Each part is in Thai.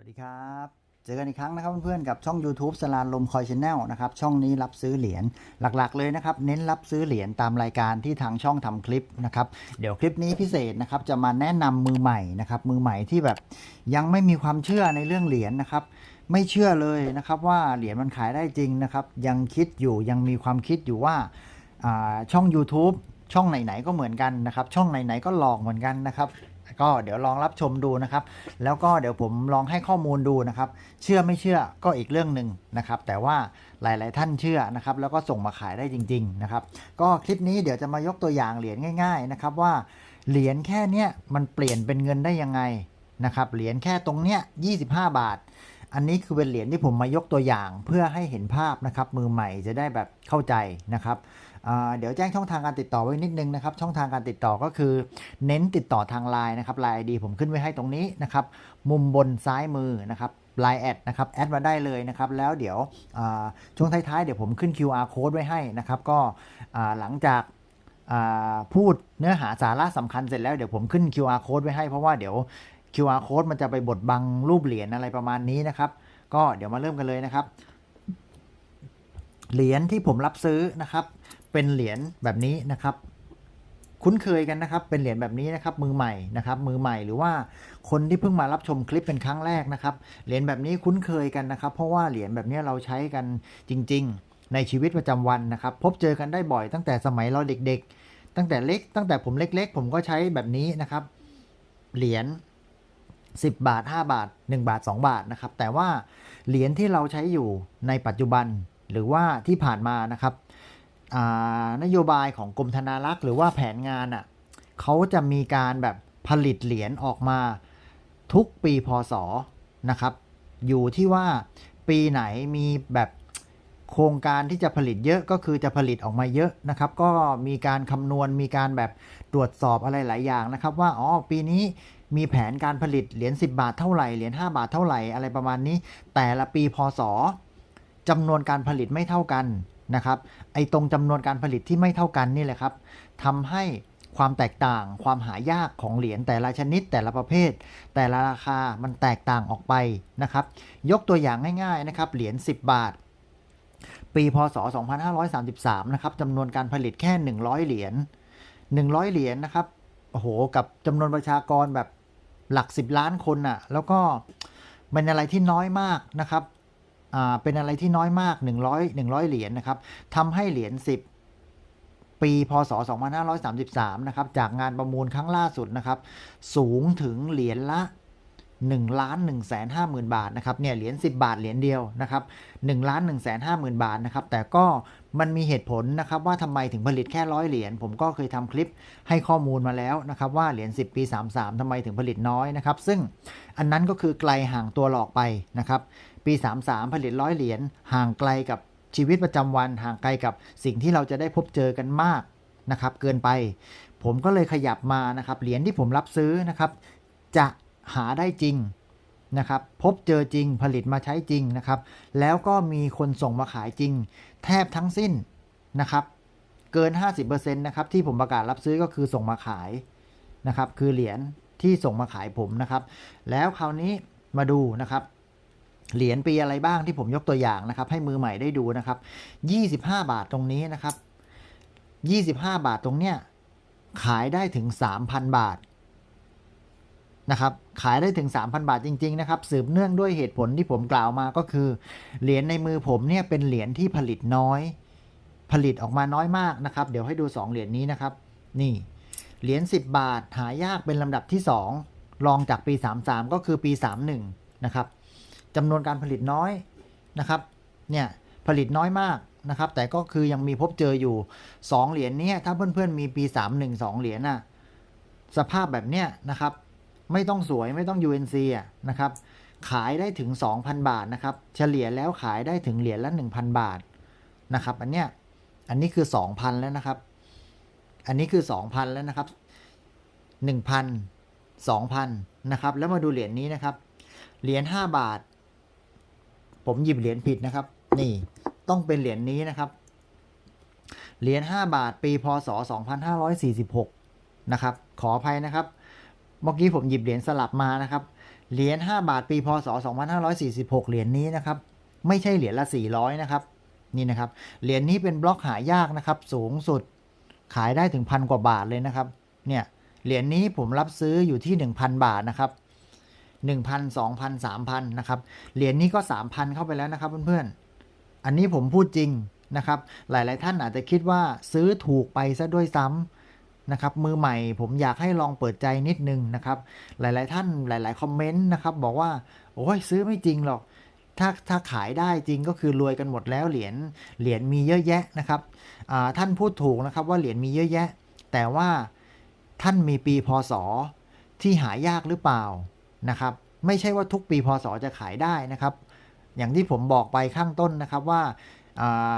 วัสดีครับ เจอกันอีกครั้งนะครับเพื่อนๆกับช่อง YouTube สลานลมคอยชแนลนะครับช่องนี้รับซื้อเหรียญหลักๆเลยนะครับ เน้นรับซื้อเหรียญตามรายการที่ทางช่องทำคลิปนะครับเดี๋ยวคลิปนี้พิเศษนะครับจะมาแนะนำมือใหม่นะครับมือใหม่ที่แบบยังไม่มีความเชื่อในเรื่องเหรียญนะครับไม่เชื่อเลยนะครับว่าเหรียญมันขายได้จริงนะครับยังคิดอยู่ยังมีความคิดอยู่ว่าอ่าช่อง YouTube ช่องไหนๆก็เหมือนกันนะครับช่องไหนๆก็หลอกเหมือนกันนะครับ ก็เดี๋ยวลองรับชมดูนะครับ แล้วก็เดี๋ยวผมลองให้ข้อมูลดูนะครับ เชื่อไม่เชื่อก็อีกเรื่องหนึ่งนะครับ แต่ว่าหลาย ๆ ท่านเชื่อนะครับ แล้วก็ส่งมาขายได้จริง ๆ นะครับ ก็คลิปนี้เดี๋ยวจะมายกตัวอย่างเหรียญง่าย ๆ นะครับว่าเหรียญแค่เนี้ยมันเปลี่ยนเป็นเงินได้ยังไงนะครับ เหรียญแค่ตรงเนี้ย25 บาท อันนี้คือเป็นเหรียญที่ผมมายกตัวอย่างเพื่อให้เห็นภาพนะครับ มือใหม่จะได้แบบเข้าใจนะครับ เดี๋ยวแจ้งช่องทางการติดต่อไว้นิดนึงนะครับ ช่องทางการติดต่อก็คือ เน้นติดต่อทางไลน์นะครับไลน์ไอดีผมขึ้นไว้ให้ตรงนี้นะครับ มุมบนซ้ายมือนะครับไลน์แอดนะครับแอดมาได้เลยนะครับ แล้วเดี๋ยวช่วงท้ายๆ เดี๋ยวผมขึ้น QR code ไว้ให้นะครับ ก็หลังจากพูดเนื้อหาสาระสำคัญเสร็จแล้วเดี๋ยวผมขึ้น QR code ไว้ให้เพราะว่าเดี๋ยว QR code มันจะไปบดบังรูปเหรียญอะไรประมาณนี้นะครับ ก็เดี๋ยวมาเริ่มกันเลยนะครับ เหรียญที่ผมรับซื้อนะครับ เป็นเหรียญแบบนี้นะครับ คุ้นเคยกันนะครับ เป็นเหรียญแบบนี้นะครับ มือใหม่นะครับ มือใหม่หรือว่าคนที่เพิ่งมารับชมคลิปเป็นครั้งแรกนะครับ เหรียญแบบนี้คุ้นเคยกันนะครับ เพราะว่าเหรียญแบบนี้เราใช้กันจริง ๆ ในชีวิตประจำวันนะครับ พบเจอกันได้บ่อยตั้งแต่สมัยเราเด็ก ๆ ตั้งแต่เล็ก ตั้งแต่ผมเล็ก ๆ ผมก็ใช้แบบนี้นะครับ เหรียญ10 บาท 5 บาท 1 บาท 2 บาทนะครับ แต่ว่าเหรียญที่เราใช้อยู่ในปัจจุบันหรือว่าที่ผ่านมานะครับ นโยบายของกรมธนารักษ์หรือว่าแผนงานอะเขาจะมีการแบบผลิตเหรียญออกมาทุกปีพศนะครับ อยู่ที่ว่าปีไหนมีแบบโครงการที่จะผลิตเยอะก็คือจะผลิตออกมาเยอะนะครับ ก็มีการคำนวณมีการแบบตรวจสอบอะไรหลายอย่างนะครับ ว่าอ๋อปีนี้มีแผนการผลิตเหรียญ10 บาทเท่าไหร่เหรียญ5บาทเท่าไหร่อะไรประมาณนี้ แต่ละปีพศจำนวนการผลิตไม่เท่ากัน นะครับ ไอ้ตรงจำนวนการผลิตที่ไม่เท่ากันนี่แหละครับทำให้ความแตกต่างความหายากของเหรียญแต่ละชนิดแต่ละประเภท แต่ละราคามันแตกต่างออกไปนะครับ ยกตัวอย่างง่ายๆนะครับ เหรียญ10 บาท ปีพศ 2533 นะครับจำนวนการผลิตแค่ 100 เหรียญ100 เหรียญนะครับโอ้โหกับจำนวนประชากรแบบหลัก 10 ล้านคนน่ะแล้วก็เป็นอะไรที่น้อยมากนะครับ เป็นอะไรที่น้อยมาก 100 100 เหรียญนะครับทำให้เหรียญ10 ปี พศ 2533 นะครับ จากงานประมูลครั้งล่าสุดนะครับ สูงถึงเหรียญละ1ล้าน1แสน5หมื่นบาทนะครับ เนี่ยเหรียญ10 บาทเหรียญเดียวนะครับ1ล้าน1แสน5หมื่นบาทนะครับ แต่ก็มันมีเหตุผลนะครับว่าทำไมถึงผลิตแค่ร้อยเหรียญ ผมก็เคยทำคลิปให้ข้อมูลมาแล้วนะครับว่าเหรียญ10 ปี 33ทำไมถึงผลิตน้อยนะครับ ซึ่งอันนั้นก็คือไกลห่างตัวหลอกไปนะครับ ปี 33 ผลิตร้อยเหรียญห่างไกลกับชีวิตประจำวันห่างไกลกับสิ่งที่เราจะได้พบเจอกันมากนะครับเกินไป ผมก็เลยขยับมานะครับเหรียญที่ผมรับซื้อนะครับ จะหาได้จริงนะครับพบเจอจริงผลิตมาใช้จริงนะครับ แล้วก็มีคนส่งมาขายจริง แทบทั้งสิ้นนะครับ เกิน 50%นะครับที่ผมประกาศรับซื้อก็คือส่งมาขายนะครับ คือเหรียญที่ส่งมาขายผมนะครับ แล้วคราวนี้มาดูนะครับ เหรียญปีอะไรบ้างที่ผมยกตัวอย่างนะครับ ให้มือใหม่ได้ดูนะครับ 25 บาทตรงนี้นะครับ 25 บาทตรงเนี้ยขายได้ถึง 3,000 บาทนะครับขายได้ถึง 3,000 บาทจริง ๆ นะครับ สืบเนื่องด้วยเหตุผลที่ผมกล่าวมาก็คือ เหรียญในมือผมเนี่ยเป็นเหรียญที่ผลิตน้อย ผลิตออกมาน้อยมากนะครับ เดี๋ยวให้ดู 2 เหรียญนี้นะครับ นี่ เหรียญ10 บาทหายากเป็นลำดับที่ 2 รองจากปี 33 ก็คือปี 31 นะครับ จำนวนการผลิตน้อยนะครับเนี่ยผลิตน้อยมากนะครับ แต่ก็คือยังมีพบเจออยู่ 2 เหรียญนี้ถ้าเพื่อนๆมีปี 31 2 เหรียญน่ะสภาพแบบเนี้ยนะครับไม่ต้องสวยไม่ต้อง UNC อะนะครับขายได้ถึง 2,000 บาทนะครับ เฉลี่ยแล้วขายได้ถึงเหรียญละ 1,000 บาทนะครับ อันเนี้ยอันนี้คือ 2,000 แล้วนะครับ อันนี้คือ 2,000 แล้วนะครับ 1,000 2,000 นะครับ แล้วมาดูเหรียญนี้นะครับ เหรียญ5บาท ผมหยิบเหรียญผิดนะครับ นี่ต้องเป็นเหรียญนี้นะครับ เหรียญ5บาทปีพศ 2546 นะครับ ขออภัยนะครับ เมื่อกี้ผมหยิบเหรียญสลับมานะครับ เหรียญ5บาทปีพศ 2546 เหรียญนี้นะครับ ไม่ใช่เหรียญละ 400 นะครับ นี่นะครับ เหรียญนี้เป็นบล็อกหายากนะครับ สูงสุดขายได้ถึงพันกว่าบาทเลยนะครับ เนี่ย เหรียญนี้ผมรับซื้ออยู่ที่ 1,000 บาทนะครับ 1,000 2,000 3,000นะครับ เหรียญนี้ก็ 3,000 เข้าไปแล้วนะครับเพื่อนๆ อันนี้ผมพูดจริงนะครับ หลายๆท่านอาจจะคิดว่าซื้อถูกไปซะด้วยซ้ำนะครับ มือใหม่ผมอยากให้ลองเปิดใจนิดนึงนะครับ หลายๆท่านหลาย ๆ คอมเมนต์นะครับ บอกว่า โอ้ยซื้อไม่จริงหรอก ถ้าถ้าขายได้จริงก็คือรวยกันหมดแล้วเหรียญ เหรียญมีเยอะแยะนะครับท่านพูดถูกนะครับว่าเหรียญมีเยอะแยะ แต่ว่าท่านมีปีพศที่หายากหรือเปล่า นะครับ ไม่ใช่ว่าทุกปีพศจะขายได้นะครับ อย่างที่ผมบอกไปข้างต้นนะครับว่า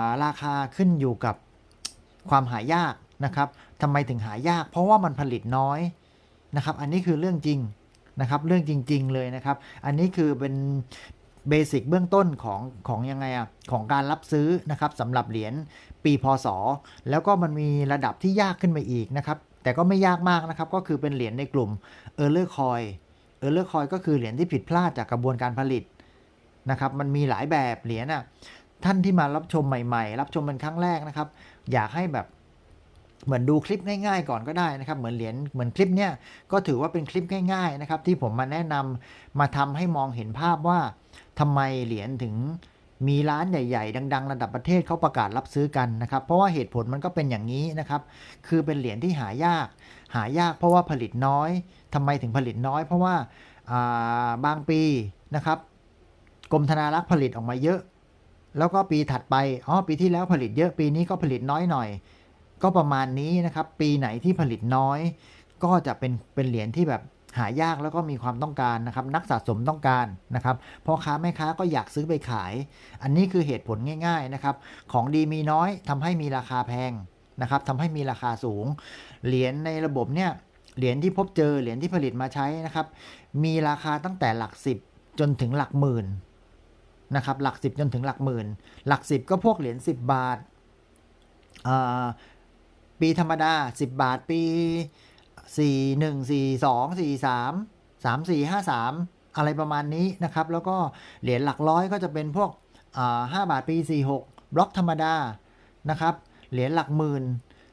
าราคาขึ้นอยู่กับความหายากนะครับทำไมถึงหายาก เพราะว่ามันผลิตน้อยนะครับ อันนี้คือเรื่องจริงนะครับ เรื่องจริง ๆ เลยนะครับ อันนี้คือเป็นเบสิกเบื้องต้นของของยังไงอะของการรับซื้อนะครับสำหรับเหรียญปีพศ แล้วก็มันมีระดับที่ยากขึ้นไปอีกนะครับ แต่ก็ไม่ยากมากนะครับ ก็คือเป็นเหรียญในกลุ่ม e a r l e r coin e a r l e r coin ก็คือเหรียญที่ผิดพลาดจากกระบวนการผลิตนะครับ มันมีหลายแบบเหรียญอะท่านที่มารับชมใหม่ๆ รับชมเป็นครั้งแรกนะครับ อยากให้แบบเหมือนดูคลิปง่ายๆก่อนก็ได้นะครับ เหมือนเหรียญเหมือนคลิปเนี้ยก็ถือว่าเป็นคลิปง่าย ๆนะครับ ที่ผมมาแนะนำมาทำให้มองเห็นภาพว่าทำไมเหรียญถึงมีร้านใหญ่ๆ ดัง ๆ ระดับประเทศเขาประกาศรับซื้อกันนะครับ เพราะว่าเหตุผลมันก็เป็นอย่างนี้นะครับ คือเป็นเหรียญที่หายาก หายากเพราะว่าผลิตน้อยทำไมถึงผลิตน้อย เพราะว่าาบางปีนะครับกรมธนารักษ์ผลิตออกมาเยอะ แล้วก็ปีถัดไปอ๋อปีที่แล้วผลิตเยอะปีนี้ก็ผลิตน้อยหน่อย ก็ประมาณนี้นะครับ ปีไหนที่ผลิตน้อย ก็จะเป็นเป็นเหรียญที่แบบหายากแล้วก็มีความต้องการนะครับ นักสะสมต้องการนะครับพ่อค้าแม่ค้าก็อยากซื้อไปขาย อันนี้คือเหตุผลง่าย ๆนะครับ ของดีมีน้อยทำให้มีราคาแพง นะครับทำให้มีราคาสูง เหรียญในระบบเนี่ยเหรียญที่พบเจอเหรียญที่ผลิตมาใช้นะครับ มีราคาตั้งแต่หลักสิบจนถึงหลักหมื่นนะครับ หลักสิบจนถึงหลักหมื่น หลักสิบก็พวกเหรียญสิบบาทาปีธรรมดาสิบบาทปีสี่หนึ่งสี่สองสี่สามสามสี่ห้าสามอะไรประมาณนี้นะครับ แล้วก็เหรียญหลักร้อยก็จะเป็นพวกห้าบาทปีสี่หกบล็อกธรรมดานะครับ เหรียญหลักหมื่น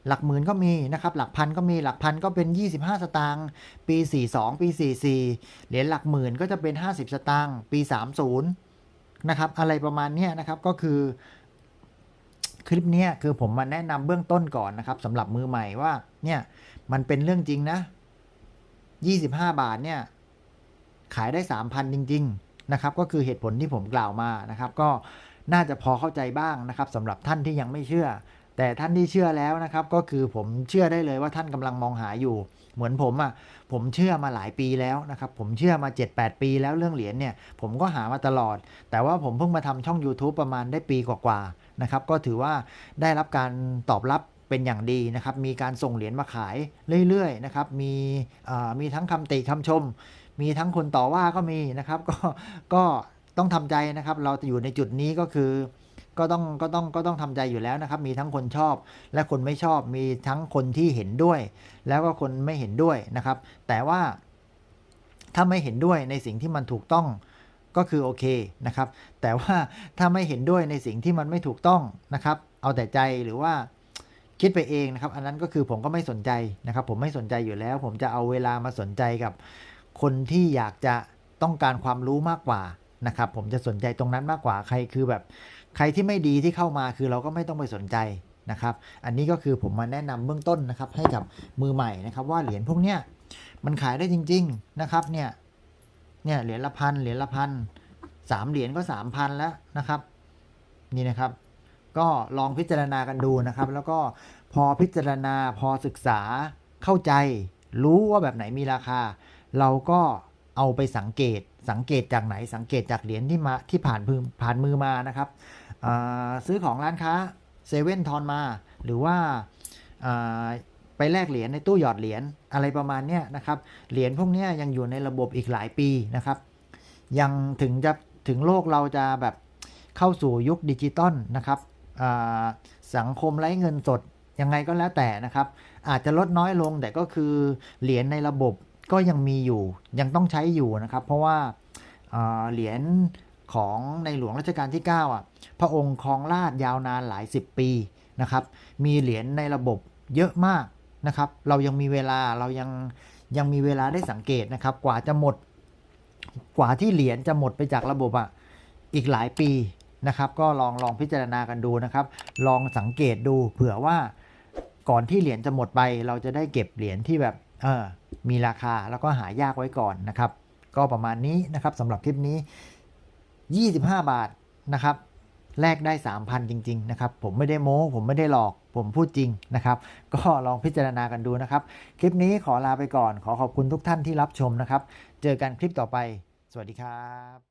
หลักหมื่นก็มีนะครับ หลักพันก็มี หลักพันก็เป็น 25 สตางค์ ปี 42 ปี 44 เหรียญหลักหมื่นก็จะเป็น 50 สตางค์ ปี 30 นะครับ อะไรประมาณนี้นะครับ ก็คือคลิปนี้คือผมมาแนะนำเบื้องต้นก่อนนะครับสำหรับมือใหม่ว่า เนี่ยมันเป็นเรื่องจริงนะ 25 บาทเนี่ย ขายได้ 3,000 จริง ๆ นะครับ ก็คือเหตุผลที่ผมกล่าวมานะครับ ก็น่าจะพอเข้าใจบ้างนะครับสำหรับท่านที่ยังไม่เชื่อ แต่ท่านที่เชื่อแล้วนะครับ ก็คือผมเชื่อได้เลยว่าท่านกำลังมองหาอยู่ เหมือนผมอะ่ะผมเชื่อมาหลายปีแล้วนะครับ ผมเชื่อมา 7-8 ปีแล้วเรื่องเหรียญเนี่ย ผมก็หามาตลอด แต่ว่าผมเพิ่งมาทำช่อง YouTube ประมาณได้ปีกว่าๆนะครับ ก็ถือว่าได้รับการตอบรับเป็นอย่างดีนะครับ มีการส่งเหรียญมาขายเรื่อยๆนะครับ มีมีทั้งคำติคำชม มีทั้งคนต่อว่าก็มีนะครับ ก็ก็ต้องทำใจนะครับ เราอยู่ในจุดนี้ก็คือ ก็ต้องก็ต้องก็ต้องทำใจอยู่แล้วนะครับ มีทั้งคนชอบและคนไม่ชอบ มีทั้งคนที่เห็นด้วย แล้วก็คนไม่เห็นด้วยนะครับ แต่ว่าถ้าไม่เห็นด้วยในสิ่งที่มันถูกต้องก็คือโอเคนะครับ แต่ว่าถ้าไม่เห็นด้วยในสิ่งที่มันไม่ถูกต้องนะครับ เอาแต่ใจหรือว่าคิดไปเองนะครับ อันนั้นก็คือผมก็ไม่สนใจนะครับ ผมไม่สนใจอยู่แล้ว ผมจะเอาเวลามาสนใจกับ คนที่อยากจะต้องการความรู้มากกว่านะครับ ผมจะสนใจตรงนั้นมากกว่าใครคือแบบ ใครที่ไม่ดีที่เข้ามาคือเราก็ไม่ต้องไปสนใจนะครับ อันนี้ก็คือผมมาแนะนำเบื้องต้นนะครับ ให้กับมือใหม่นะครับ ว่าเหรียญพวกเนี้ยมันขายได้จริง ๆนะครับ เนี่ยเนี่ยเหรียญละพันเหรียญละพันสามเหรียญก็สามพันแล้วนะครับ นี่นะครับก็ลองพิจารณากันดูนะครับ แล้วก็พอพิจารณาพอศึกษาเข้าใจ รู้ว่าแบบไหนมีราคา เราก็ เอาไปสังเกตสังเกตจากไหนสังเกตจากเหรียญที่มาที่ผ่านมือผ่านมือมานะครับซื้อของร้านค้าเซเว่นทอนมา หรือว่าไปแลกเหรียญในตู้หยอดเหรียญอะไรประมาณนี้นะครับเหรียญพวกนี้ยังอยู่ในระบบอีกหลายปีนะครับ ยังถึงจะถึงโลกเราจะแบบเข้าสู่ยุคดิจิตอลนะครับสังคมไร้เงินสดยังไงก็แล้วแต่นะครับ อาจจะลดน้อยลงแต่ก็คือเหรียญในระบบ ก็ยังมีอยู่ยังต้องใช้อยู่นะครับ เพราะว่าเหรียญของในหลวงรัชกาลที่ 9 อะ พระองค์ครองราชยาวนานหลายสิบปีนะครับ มีเหรียญในระบบเยอะมากนะครับ เรายังมีเวลาเรายังยังมีเวลาได้สังเกตนะครับ กว่าจะหมด กว่าที่เหรียญจะหมดไปจากระบบอะอีกหลายปีนะครับ ก็ลองลองพิจารณากันดูนะครับ ลองสังเกตดูเผื่อว่าก่อนที่เหรียญจะหมดไป เราจะได้เก็บเหรียญที่แบบ เออมีราคาแล้วก็หายากไว้ก่อนนะครับ ก็ประมาณนี้นะครับสำหรับคลิปนี้ 25 บาทนะครับแลกได้ 3,000 จริง ๆ นะครับ ผมไม่ได้โม้ ผมไม่ได้หลอก ผมพูดจริงนะครับ ก็ลองพิจารณากันดูนะครับ คลิปนี้ขอลาไปก่อน ขอขอบคุณทุกท่านที่รับชมนะครับ เจอกันคลิปต่อไป สวัสดีครับ